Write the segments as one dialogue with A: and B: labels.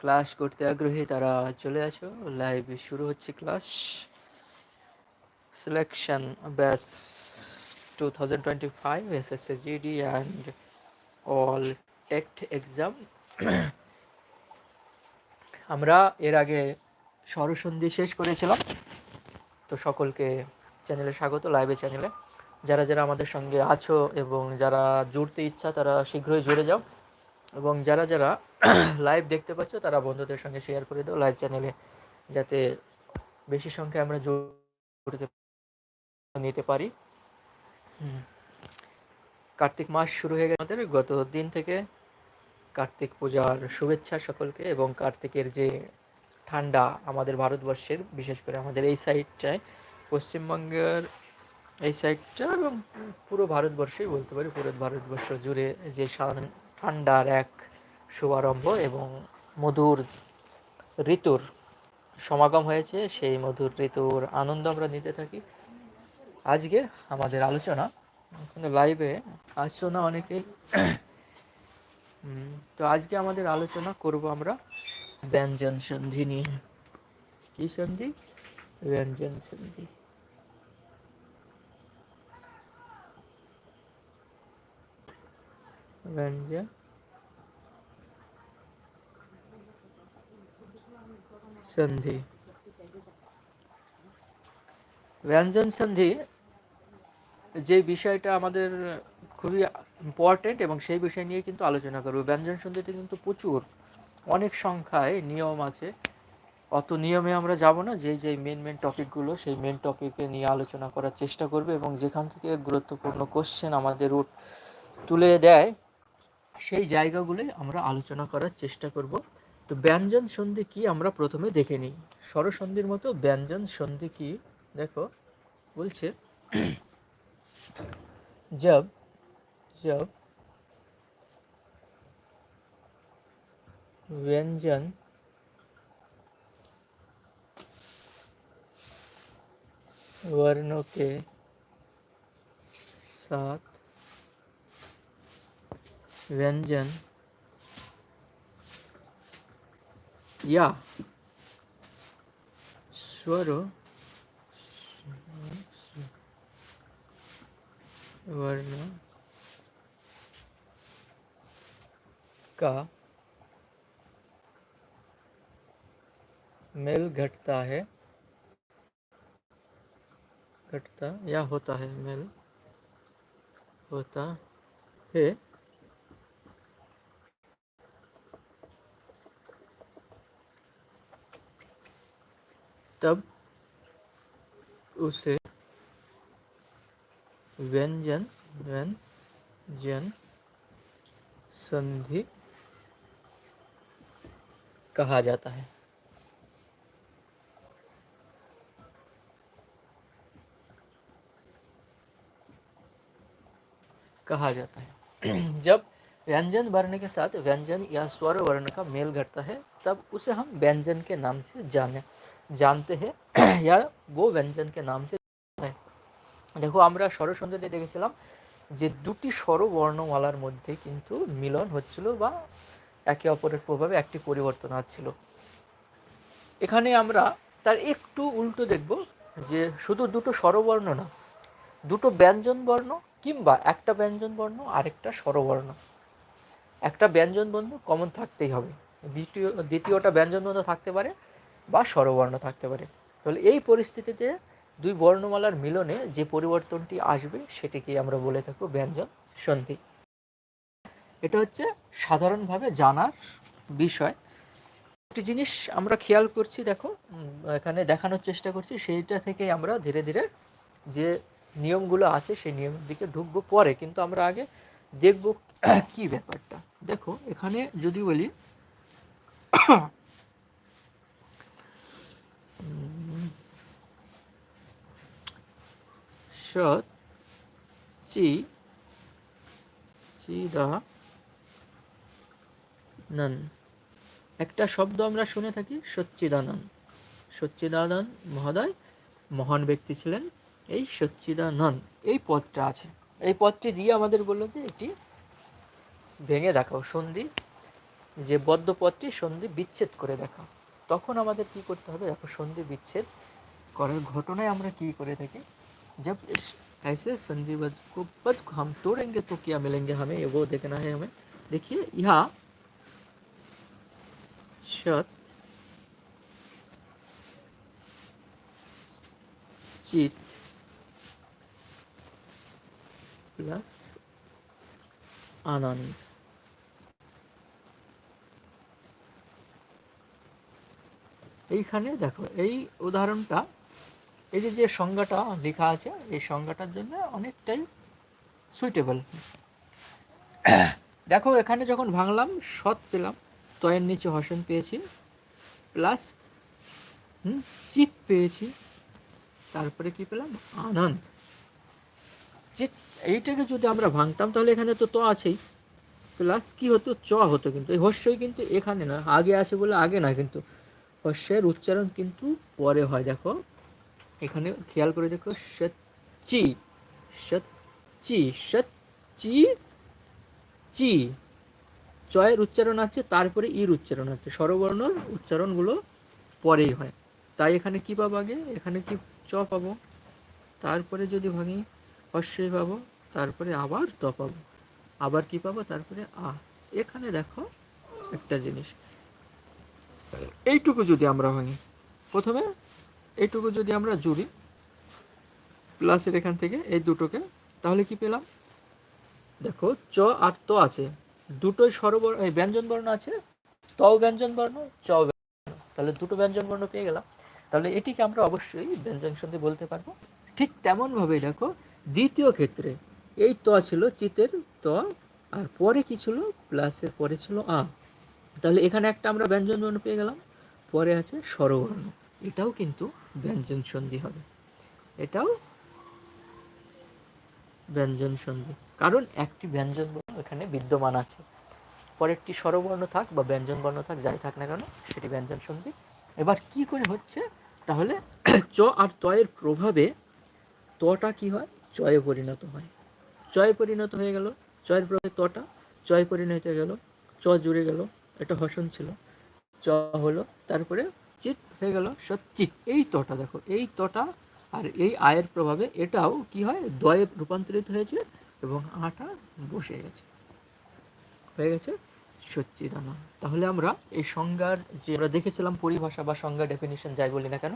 A: Class করতে আগ্রহী তারা চলে আসো। লাইভ শুরু হচ্ছে class. Selection batch two thousand twenty five S S A GD and all test exam আমরা এর আগে স্বরসন্ধি শেষ করেছিলাম। তো সকলকে চ্যানেলে স্বাগত লাইভে চ্যানেলে যারা যারা আমাদের সঙ্গে আছো এবং যারা জুড়তে ইচ্ছা তারা শীঘ্রই জুড়ে যাও। এবং যারা যারা লাইভ দেখতে পাচ্ছ তারা বন্ধুদের সঙ্গে শেয়ার করে দাও লাইভ চ্যানেলে যাতে বেশি সংখ্যায় আমরা জুড়তে নিতে পারি। কার্তিক মাস শুরু হয়ে গেছে আমাদের। গত দিন থেকে কার্তিক পূজার শুভেচ্ছা সকলকে এবং কার্তিকের যে ঠান্ডা আমাদের ভারতবর্ষের বিশেষ করে আমাদের এই সাইডটায় পশ্চিমবঙ্গের এই সাইডটা এবং পুরো ভারতবর্ষই বলতে পারি পুরো ভারতবর্ষ জুড়ে যে সা- ঠান্ডার এক শুভারম্ভ এবং মধুর ঋতুর সমাগম হয়েছে। সেই মধুর ঋতুর আনন্দ আমরা নিতে থাকি। আজকে আমাদের আলোচনা কিন্তু লাইভে আসছো না অনেকেই তো আজকে আমাদের আলোচনা করব আমরা ব্যঞ্জন সন্ধি নিয়ে। কি সন্ধি? ব্যঞ্জন সন্ধি। ব্যঞ্জন সন্ধি ব্যঞ্জন সন্ধি যে বিষয়টা আমাদের খুবই ইম্পর্টেন্ট এবং সেই বিষয় নিয়ে কিন্তু আলোচনা করব। ব্যঞ্জন সন্ধিতে কিন্তু প্রচুর, অনেক সংখ্যায় নিয়ম আছে। অত নিয়মে আমরা যাব না, যে যে মেন মেন টপিকগুলো সেই মেন টপিকে নিয়ে আলোচনা করার চেষ্টা করবে এবং যেখান থেকে গুরুত্বপূর্ণ কোশ্চেন আমাদের উঠ- তুলে দেয় সেই জায়গাগুলোই আমরা আলোচনা করার চেষ্টা করব তো ব্যঞ্জন সন্ধি কি আমরা প্রথমে দেখে নিই স্বরসন্ধির মতো ব্যঞ্জন সন্ধি কি দেখো বলছে जब जब व्यंजन वर्णों के साथ व्यंजन या स्वर वर्ण का मेल घटता है। घटता या होता है मेल होता है। तब उसे व्यंजन व्यंजन संधि कहा जाता है। कहा जाता है। जब व्यंजन वर्ण के साथ व्यंजन या स्वर वर्ण का मेल घटता है, तब उसे हम व्यंजन के नाम से जाने जानते हैं या वो व्यंजन के नाम से है দেখো আমরা স্বরসন্ধিতে দেখেছিলাম যে দুটি স্বর বর্ণমালার মধ্যে কিন্তু মিলন হচ্ছিল বা একে অপরের প্রভাবে একটি পরিবর্তন হচ্ছিল এখানে আমরা তার একটু উল্টো দেখব যে শুধু দুটো স্বরবর্ণ না দুটো ব্যঞ্জন বর্ণ কিংবা একটা ব্যঞ্জন বর্ণ আরেকটা স্বরবর্ণ একটা ব্যঞ্জন বর্ণ কমন থাকতেই হবে দ্বিতীয় দ্বিতীয়টা ব্যঞ্জন বর্ণ থাকতে পারে বা স্বরবর্ণ থাকতে পারে। তাহলে এই পরিস্থিতিতে দুই বর্ণমালার মিলনে যে পরিবর্তনটি আসবে সেটিকে আমরা বলে থাকব ব্যঞ্জন সন্ধি। এটা হচ্ছে সাধারণভাবে জানার বিষয়। একটি জিনিস আমরা খেয়াল করছি, দেখো এখানে দেখানোর চেষ্টা করছি, সেইটা থেকে আমরা ধীরে ধীরে যে নিয়মগুলো আছে সেই নিয়মের দিকে ঢুকবো পরে, কিন্তু আমরা আগে দেখব কি ব্যাপারটা। দেখো, এখানে যদি বলি সৎ চি চিদা নন একটা শব্দ আমরা শুনে থাকি, সচ্চিদানন্দ। সচ্চিদানন্দ মহোদয়, মহান ব্যক্তি ছিলেন এই সচ্চিদানন্দ। এই পদটা আছে। এই পদটি দিয়ে আমাদের বলল যে এটি ভেঙে দেখাও, সন্ধি, যে বদ্ধ পদটি সন্ধি বিচ্ছেদ করে দেখা তখন আমাদের কি করতে হবে দেখো সন্ধি বিচ্ছেদ করার ঘটনায় আমরা কি করে থাকি जब इस ऐसे संधिबद्ध को पद को हम तोड़ेंगे तो क्या मिलेंगे हमें ये वो देखना है हमें देखिए यहाँ शत चित प्लस आनंद এইখানে দেখো, এই উদাহরণটা, এই যে যে সংজ্ঞাটা লেখা আছে, এই সংজ্ঞাটার জন্য অনেকটাই সুইটেবল দেখো, এখানে যখন ভাঙলাম, সৎ পেলাম, তয়ের নিচে হসন পেয়েছি প্লাস হুম, চিত পেয়েছি, তারপরে কি পেলাম? আনন্দ। চিত, এইটাকে যদি আমরা ভাঙতাম, তাহলে এখানে তো ত আছেই। প্লাস কি হতো? চ হতো কিন্তু, এই হস্যই কিন্তু এখানে না আগে আছে বলে আগে না কিন্তু। হস্যের উচ্চারণ কিন্তু পরে হয়, দেখো। এখানে খেয়াল করে দেখো, সচ্চি সচ্চি সচ্চি, চি। চয়ের উচ্চারণ আছে, তারপরে ইর উচ্চারণ আছে। স্বরবর্ণ উচ্চারণগুলো পরেই হয়। তাই এখানে কি পাবো আগে? এখানে কি চ পাবো? তারপরে যদি ভাঙি অশ্বই পাবো, তারপরে আবার ত পাবো। আবার কি পাবো? তারপরে আ। এখানে দেখো একটা জিনিস। এইটুকু যদি আমরা ভাঙি প্রথমে এইটুকু যদি আমরা জুড়ি প্লাসের এখান থেকে এই দুটোকে, তাহলে কি পেলাম? দেখো, চ আর ত আছে। দুটোই স্বরবর্ণ এই ব্যঞ্জন বর্ণ আছে, তও ব্যঞ্জন বর্ণ চ ব্যঞ্জন তাহলে দুটো ব্যঞ্জন বর্ণ পেয়ে গেলাম। তাহলে এটিকে আমরা অবশ্যই ব্যঞ্জন সন্ধি বলতে পারব। ঠিক তেমনভাবেই দেখো, দ্বিতীয় ক্ষেত্রে এই ত ছিল চিতের ত, আর পরে কি ছিল? প্লাসের পরে ছিল আ। তাহলে এখানে একটা আমরা ব্যঞ্জন বর্ণ পেয়ে গেলাম, পরে আছে স্বরবর্ণ। এটাও কিন্তু ব্যঞ্জন সন্ধি হবে। এটাও ব্যঞ্জন সন্ধি কারণ একটি ব্যঞ্জন বর্ণ এখানে বিদ্যমান আছে। পরেরটি স্বরবর্ণ থাক বা ব্যঞ্জন বর্ণ থাক, যাই থাক না কেন, সেটি ব্যঞ্জন সন্ধি এবার কি করে হচ্ছে? তাহলে চ আর তয়ের প্রভাবে তটা কি হয়? চয়ে পরিণত হয়। চয়ে পরিণত হয়ে গেল। চয়ের প্রভাবে তটা, চয়ে পরিণত হয়ে গেল। চ জুড়ে গেল। এটা হসন ছিল। চ হলো, তারপরে চিত হয়ে গেল সচিত এই তটা দেখো, এই তটা আর এই আয়ের প্রভাবে এটাও কি হয়? দয়ে রূপান্তরিত হয়েছে এবং আটা বসে গেছে। হয়ে গেছে সচ্চিদানা তাহলে আমরা এই সংজ্ঞার যে আমরা দেখেছিলাম পরিভাষা বা সংজ্ঞা ডেফিনিশন যাই বলি না কেন,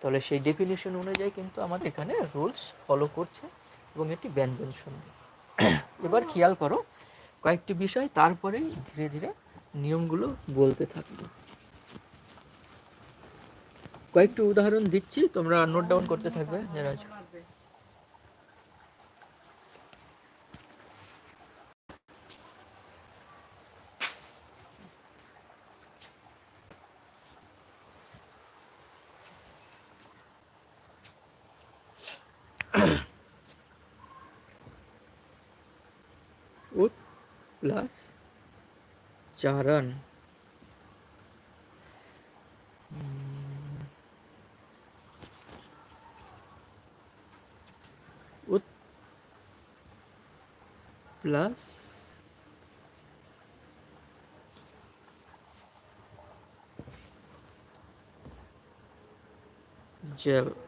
A: তাহলে সেই ডেফিনিশন অনুযায়ী কিন্তু আমাদের এখানে রুলস ফলো করছে এবং এটি ব্যঞ্জন সন্ধি এবার খেয়াল করো, কয়েকটি বিষয়, তারপরেই ধীরে ধীরে নিয়মগুলো বলতে থাকব। কয়েকটি উদাহরণ দিচ্ছি তোমরা নোট ডাউন করতে থাকবে যারা pacaran hmm. ut plus gel.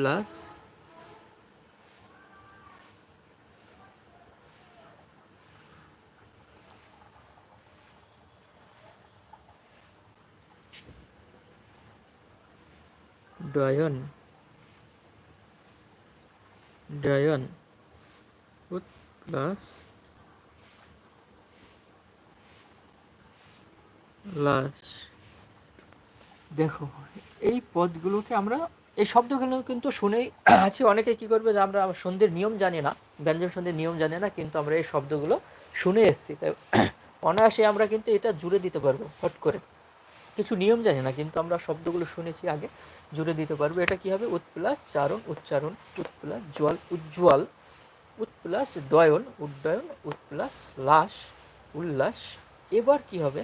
A: Plus ডায়ন ডায়ন প্লাস লাশ দেখো এই পদগুলোকে আমরা এই শব্দগুলো কিন্তু শুনেই আছে। অনেকে কি করবে যে আমরা সন্ধ্যের নিয়ম জানি না, ব্যঞ্জন সন্ধ্যের নিয়ম জানি না, কিন্তু আমরা এই শব্দগুলো শুনে এসেছি। তাই অনায়াসে আমরা কিন্তু এটা জুড়ে দিতে পারব, হট করে। কিছু নিয়ম জানি না, কিন্তু আমরা শব্দগুলো শুনেছি আগে, জুড়ে দিতে পারব। এটা কি হবে? উৎপ্লাস, চারণ, উচ্চারণ, উৎপ্লাস, জল, উজ্জ্বল, উৎপ্লাস, ডয়ন, উড্ডয়ন, উৎপ্লাস, লাশ, উল্লাস। এবার কি হবে?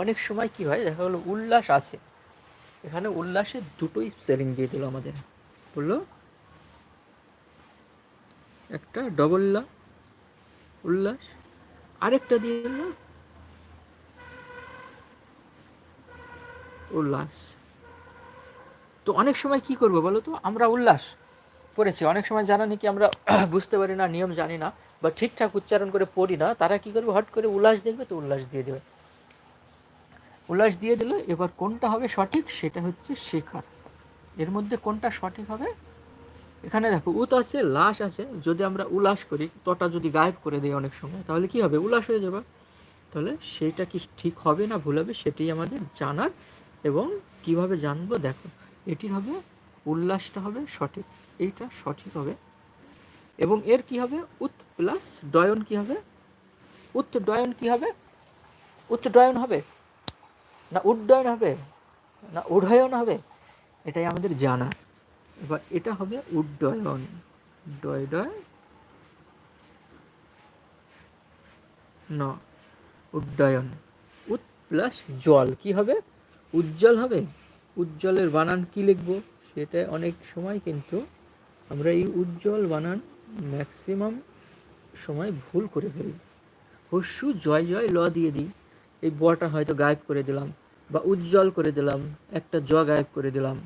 A: অনেক সময় কি হয়, দেখা গেলো উল্লাস আছে। এখানে উল্লাসে দুটোই স্পেলিং দিয়ে দিল আমাদের। বলল, একটা ডবল লা, উল্লাস, আরেকটা দিয়ে দিল উল্লাস। তো অনেক সময় কি করব বলো তো? আমরা উল্লাস পড়েছি। অনেক সময় জানা নাকি আমরা বুঝতে পারি না, নিয়ম জানি না, বা ঠিকঠাক উচ্চারণ করে পড়ি না, তারা কি করবে? হট করে উল্লাস দেখবে তো উল্লাস দিয়ে দেবে। উল্লাস দিয়ে দিল, এবার কোনটা হবে সঠিক সেটা হচ্ছে শেখার। এর মধ্যে কোনটা সঠিক হবে? এখানে দেখো, উত আছে, লাশ আছে। যদি আমরা উল্লাস করি, তটা যদি গায়েব করে দিই অনেক সময়, তাহলে কি হবে? উল্লাস হয়ে যাবে। তাহলে সেইটা কি ঠিক হবে না ভুল হবে সেটি আমাদের জানার এবং কীভাবে জানব দেখো, এটির হবে উল্লাসটা হবে সঠিক, এইটা সঠিক হবে। এবং এর কি হবে? উত প্লাস ডয়ন কি হবে? উত ডয়ন কি হবে? উত ডয়ন হবে? না উড্ডয়ন হবে, না উডয়ন হবে, এটাই আমাদের জানা। এবার এটা হবে উড্ডয়ন। ডয় ডয় ন, উড্ডয়ন। উত প্লাস জল, কি হবে? উজ্জ্বল হবে। উজ্জ্বলের বানান কি লিখব? সেটা অনেক সময় কিন্তু আমরা এই উজ্জ্বল বানান ম্যাক্সিমাম সময় ভুল করে ফেলি। হস্যু জয় জয় ল দিয়ে দিই। এই বটা হয়তো গায়েব করে দিলাম বা উজ্জ্বল করে দিলাম, একটা জ গায়েব করে দিলাম।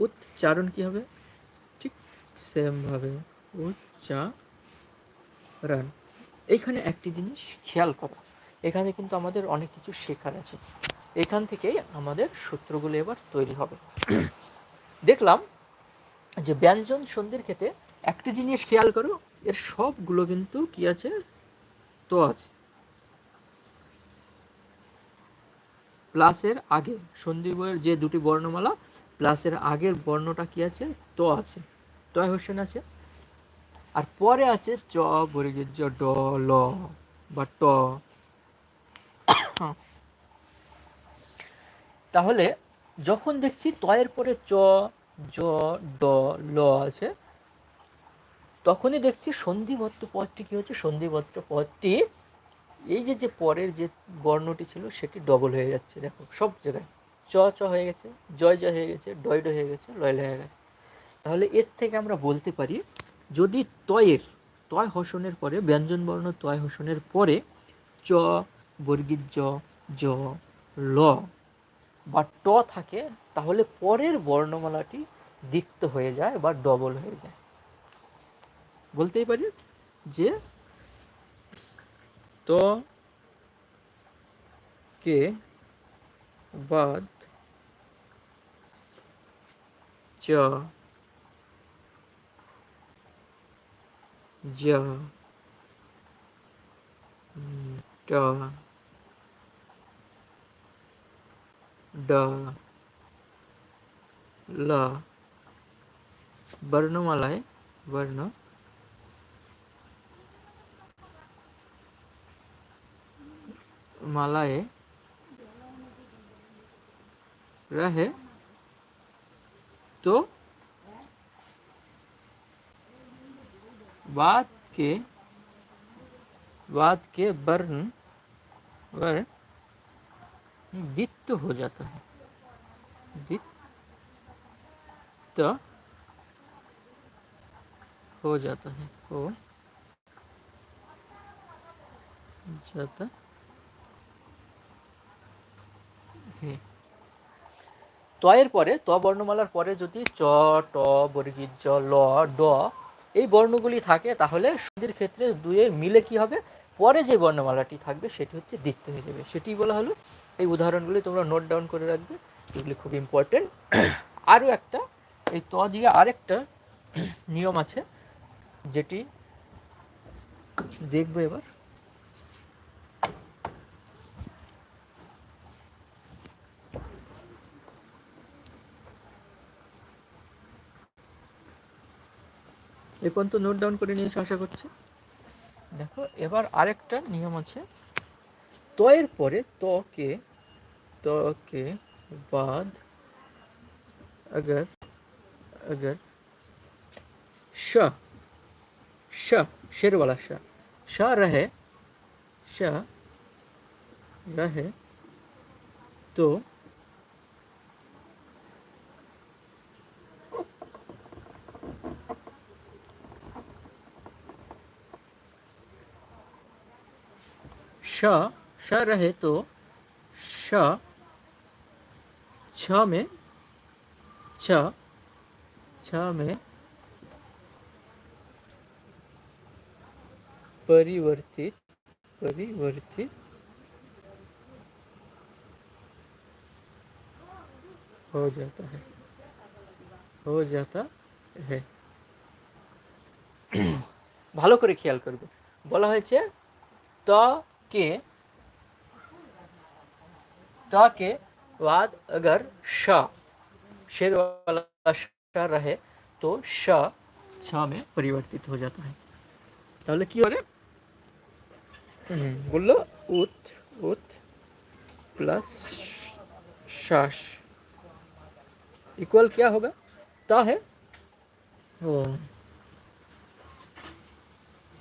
A: উচ্চারণ কি হবে? ঠিক সেমভাবে উচ্চারণ। এইখানে একটি জিনিস খেয়াল করো। এখানে কিন্তু আমাদের অনেক কিছু শেখার আছে। এখান থেকেই আমাদের সূত্রগুলো এবার তৈরি হবে। দেখলাম যে ব্যঞ্জন সন্ধির ক্ষেত্রে একটি জিনিস খেয়াল করো, এর সবগুলো কিন্তু কি আছে? তো আছে। প্লাসের আগে সন্ধি বইয়ের যে দুটি বর্ণমালা, প্লাসের আগের বর্ণটা কি আছে? ত আছে। তয় হোসেন আছে। আর পরে আছে চ বর্গের জ, ড, ল, বা ট। তাহলে যখন দেখছি তয়ের পরে চ, জ, ড, ল আছে, তখনই দেখছি সন্ধিবদ্ধ পদটি কি হচ্ছে? সন্ধিবদ্ধ পদটি এই যে যে পরের যে বর্ণটি ছিল, সেটি ডবল হয়ে যাচ্ছে। দেখো, সব জায়গায় চ চ হয়ে গেছে, জয় জয় হয়ে গেছে, ডয় হয়ে গেছে, লয় হয়ে গেছে। তাহলে এর থেকে আমরা বলতে পারি, যদি তয়ের, তয় হসনের পরে, ব্যঞ্জন বর্ণ তয় হসনের পরে চ বর্গীর জ জ, ল বা ট থাকে, তাহলে পরের বর্ণমালাটি দিক্ত হয়ে যায় বা ডবল হয়ে যায়। বলতেই পারি যে তো কে বাদ চ জ ট ড ল বর্ণমালায় বর্ণ मालाएँ रहे तो बात के बात के वर्ण वर्ण वित्त हो जाता है। वित्त हो जाता है। हो जाता তয়ের পরে ত বর্ণমালার পরে যদি চ, ট বর্গীর জ, ল, ড এই বর্ণগুলি থাকে, তাহলে সন্ধির ক্ষেত্রে দুয়ের মিলে কি হবে? পরে যে বর্ণমালাটি থাকবে, সেটি হচ্ছে দ্বিত্ব হয়ে যাবে। সেটি বলা হলো। এই উদাহরণগুলি তোমরা নোট ডাউন করে রাখবে। এগুলি খুব ইম্পর্টেন্ট আরও একটা, এই ত দিয়ে আরেকটা নিয়ম আছে, যেটি দেখব এবার। এ পর্যন্ত নোট ডাউন করে নিয়েছো আশা করছি দেখো এবার আরেকটা নিয়ম আছে তয়ের পরে তকে তকে বাদ अगर अगर श श शेर वाला श श रहे श रहे तो श श रहे तो श छ में छ छ में परिवर्तित परिवर्तित हो जाता है हो जाता है ভালো করে খেয়াল করবে বলা হয়েছে त के त के बाद अगर श शेर वाला श रहे तो श छ में परिवर्तित हो जाता है তাহলে কি হবে হুম, বললো উত উত प्लस शाश इक्वल क्या होगा ता है वो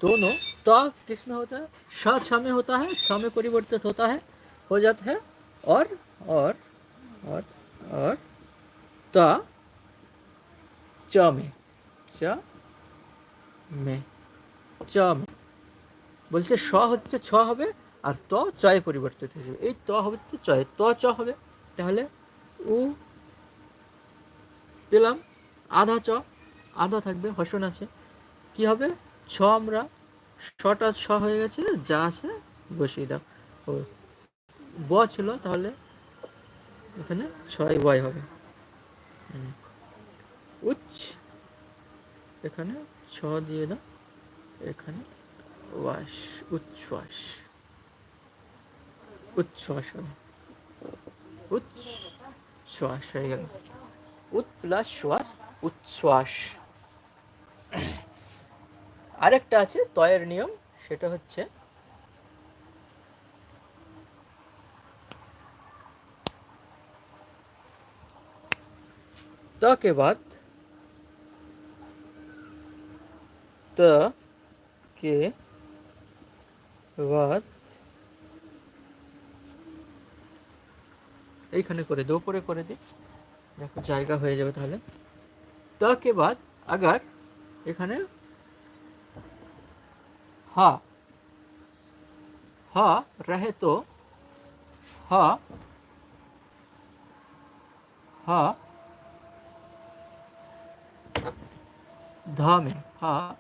A: दोनों ता किस में होता है श छ में होता है छ में परिवर्तित होता है हो जाता है और और और और ता च में च में চ में বলছে স হচ্ছে ছ হবে আর ত চয়ে পরিবর্তিত হয়ে যাবে এই ত হচ্ছে চয়ে ত চ হবে তাহলে উ পেলাম আধা চ আধা থাকবে হসন আছে কি হবে ছ আমরা, ছটা ছ হয়ে গেছে, যা আছে বসিয়ে দাও। ও, ব ছিল, তাহলে এখানে ছয় ওয়াই হবে। উচ্চ, এখানে ছ দিয়ে দাও, এখানে ওয়াশ উচ্ছ্বাস উচ্ছ্বাস হবে। উচ্ছ্বাস হয়ে গেল। উৎ প্লাস শ্বাস উচ্ছ্বাস আরেকটা আছে তয়ের নিয়ম সেটা হচ্ছে त के बाद त के बाद এইখানে করে দে উপরে করে দে দেখো জায়গা হয়ে যাবে তাহলে ত के बाद अगर এখানে हा हा, रहे तो हा हा, धा में, हा,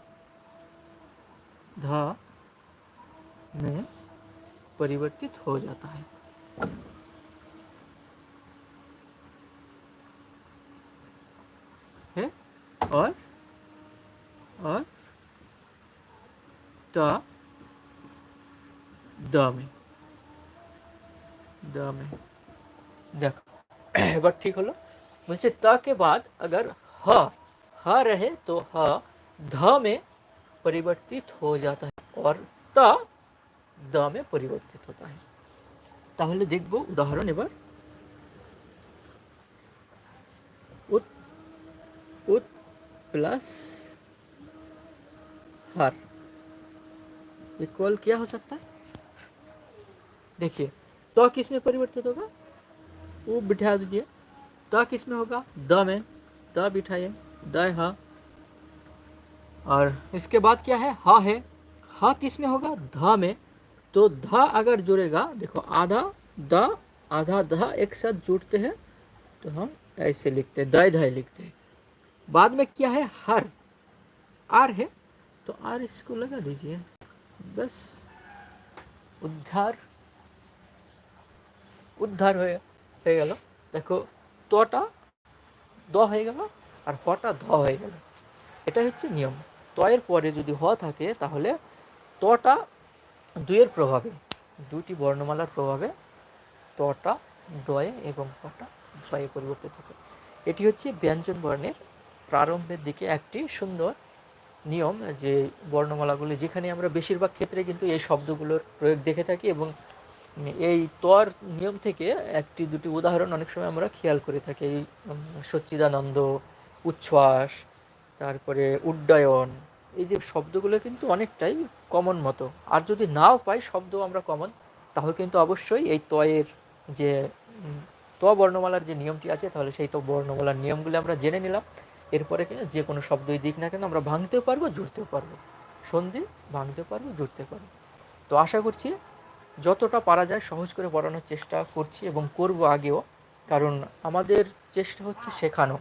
A: धा में परिवर्तित हो जाता है। है? और और ता द में द में देखो এবার ঠিক হলো বলছে তা के बाद अगर ह ह रहे तो ह ध में परिवर्तित हो जाता है और ता द में परिवर्तित होता है তাহলে দেখব উদাহরণ এবার উত उत प्लस हर इक्वल क्या हो सकता है? देखिए तो किसमें परिवर्तित होगा? वो बिठा दीजिए। तो किसमें होगा? द में। द बिठाइए। द और इसके बाद क्या है? हा है। हा किसमें होगा? ध में। तो ध अगर जुड़ेगा, देखो, आधा द, आधा ध एक साथ जुड़ते हैं तो हम ऐसे लिखते हैं दय लिखते हैं। बाद में क्या है? हर। आर है। तो आर इसको लगा दीजिए। ব্যাস উদ্ধার উদ্ধার হয়ে হয়ে গেল দেখো তটা দ হয়ে গেল আর হটা ধ হয়ে গেল এটা হচ্ছে নিয়ম তয়ের পরে যদি হ থাকে তাহলে তটা দুয়ের প্রভাবে দুটি বর্ণমালার প্রভাবে তটা দয়ে এবং হটা দয়ে পরিবর্তিত থাকে এটি হচ্ছে ব্যঞ্জন বর্ণের প্রারম্ভের দিকে একটি সুন্দর নিয়ম, যে বর্ণমালাগুলি যেখানে আমরা বেশিরভাগ ক্ষেত্রে কিন্তু এই শব্দগুলোর প্রয়োগ দেখে থাকি এবং এই তর নিয়ম থেকে একটি দুটি উদাহরণ অনেক সময় আমরা খেয়াল করে থাকি। এই সচ্চিদানন্দ, উচ্ছ্বাস, তারপরে উড্ডয়ন, এই যে শব্দগুলো কিন্তু অনেকটাই কমন মতো। আর যদি নাও পাই শব্দ আমরা কমন তাহলে কিন্তু অবশ্যই এই তয়ের যে ত বর্ণমালার যে নিয়মটি আছে, তাহলে সেই তো বর্ণমালার নিয়মগুলি আমরা জেনে নিলাম। এরপরে যে কোনো শব্দই দিক না কেন আমরা ভাঙতেও পারব, জুড়তেও পারব। সন্ধি, ভাঙতেও পারব জুড়তে পারব। তো আশা করছি যতটা পারা যায় সহজ করে পড়ানোর চেষ্টা করছি এবং করব আগেও, কারণ আমাদের চেষ্টা হচ্ছে শেখানো।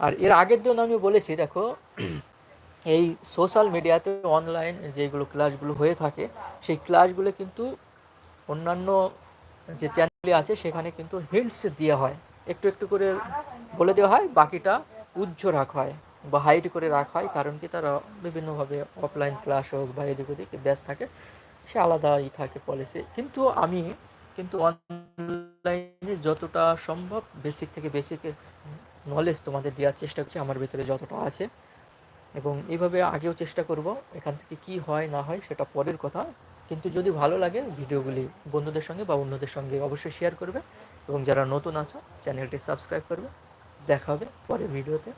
A: আর এর আগের দিন আমি বলেছি, দেখো, এই সোশ্যাল মিডিয়াতে অনলাইন যেগুলো ক্লাসগুলো হয়ে থাকে, সেই ক্লাসগুলো কিন্তু অন্যান্য যে চ্যানেলগুলি আছে, সেখানে কিন্তু হিন্টস দেওয়া হয়। একটু একটু করে বলে দেওয়া হয়, বাকিটা উজ্জ্ব রাখা হয় বা হাইড করে রাখা হয়, কারণ কি তারা বিভিন্নভাবে অফলাইন ক্লাস হোক বা এদিক ওদিক ব্যাস থাকে, সে আলাদাই থাকে পলিসি কিন্তু আমি কিন্তু অনলাইনে যতটা সম্ভব বেসিক থেকে বেসিক নলেজ তোমাদের দেওয়ার চেষ্টা করছি, আমার ভিতরে যতটা আছে। এবং এইভাবে আগেও চেষ্টা করব, এখান থেকে কি হয়, না হয়, সেটা পরের কথা। কিন্তু যদি ভালো লাগে, ভিডিওগুলি বন্ধুদের সঙ্গে বা অন্যদের সঙ্গে অবশ্যই শেয়ার করবে। এবং যারা নতুন আছো চ্যানেলটি সাবস্ক্রাইব করবে। দেখা হবে পরের ভিডিওতে।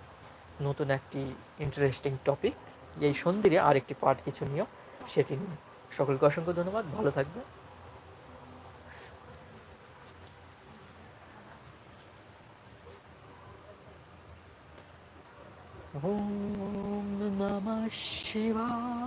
A: নতুন একটি ইন্টারেস্টিং টপিক এই সন্ধিরে আরেকটি পার্ট কিছু নিয়েও সেটি নিয়ে। সকলকে অসংখ্য ধন্যবাদ, ভালো থাকবে ওম নমঃ শিবায়।